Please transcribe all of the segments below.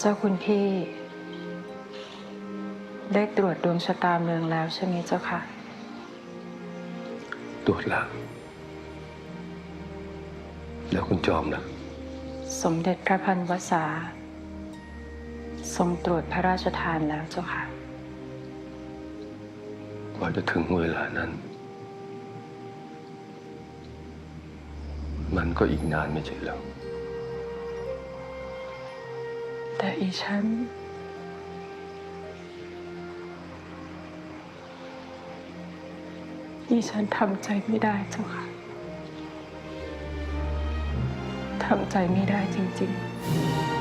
เจ้าคุณพี่ ได้ตรวจดวงชะตาเมืองแล้วใช่ไหมเจ้าค่ะ ตรวจแล้ว แล้วคุณจอมนะสมเด็จพระพันวษา ทรงตรวจพระราชทานแล้วเจ้าค่ะกว่าจะถึงเวลานั้น มันก็อีกนานไม่ใช่เหรอ แต่อีฉันอีฉันทำใจไม่ได้เจ้าค่ะ ทำใจไม่ได้จริง ๆ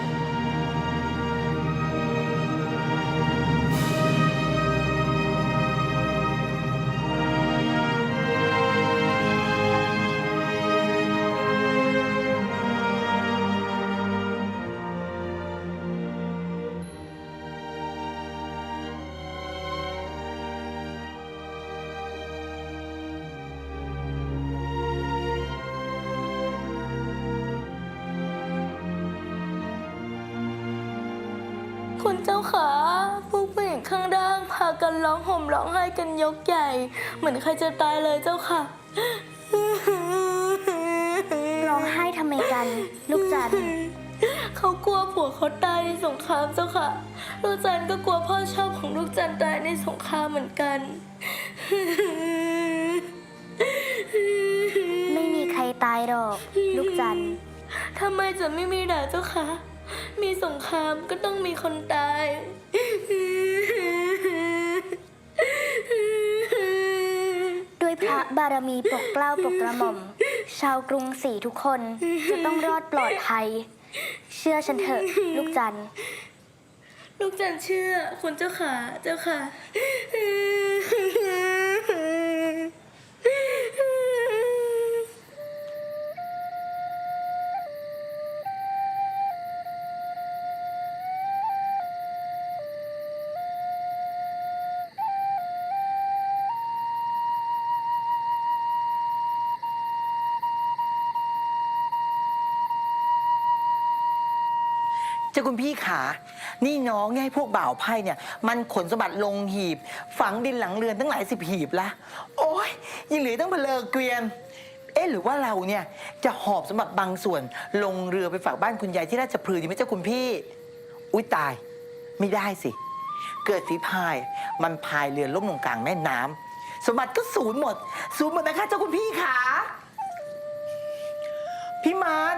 คุณเจ้าขาพวกผู้หญิงข้างล่างพากันร้องห่มร้องไห้กันยกใหญ่ เหมือนใครจะตายเลยเจ้าค่ะ ร้องไห้ทำไมกัน ลูกจันทร์เขากลัวผัวเขาตายในสงครามเจ้าค่ะ ลูกจันก็กลัวพ่อชอบของลูกจันตายในสงครามเหมือนกัน ไม่มีใครตายหรอก ลูกจันทร์ ทำไมจะไม่มีด่าเจ้าคะ มีสงครามก็ต้องมีคนตาย ด้วยพระบารมีปกเกล้าปกกระหม่อม ชาวกรุงศรีทุกคนจะต้องรอดปลอดภัย เชื่อฉันเถอะ ลูกจันทร์ลูกจันเชื่อ คุณเจ้าขาเจ้าค่ะ เจ้าคุณพี่ขา นี่น้องเนี่ยให้พวกบ่าวไพ่เนี่ย มันขนสมบัติลงหีบ ฝังดินหลังเรือนตั้งหลายสิบหีบละ โอ้ยยังเหลือตั้งเพลอเกวียน เอ๊ะหรือว่าเราเนี่ยจะหอบสมบัติบางส่วนลงเรือไปฝากบ้านคุณยายที่ราชพฤกษ์ดีไหมเจ้าคุณพี่ อุ้ยตาย ไม่ได้สิ เกิดฝีพาย มันพายเรือล่มลงกลางแม่น้ำสมบัติก็สูญหมด สูญหมดนะคะเจ้าคุณพี่ขาพี่มาน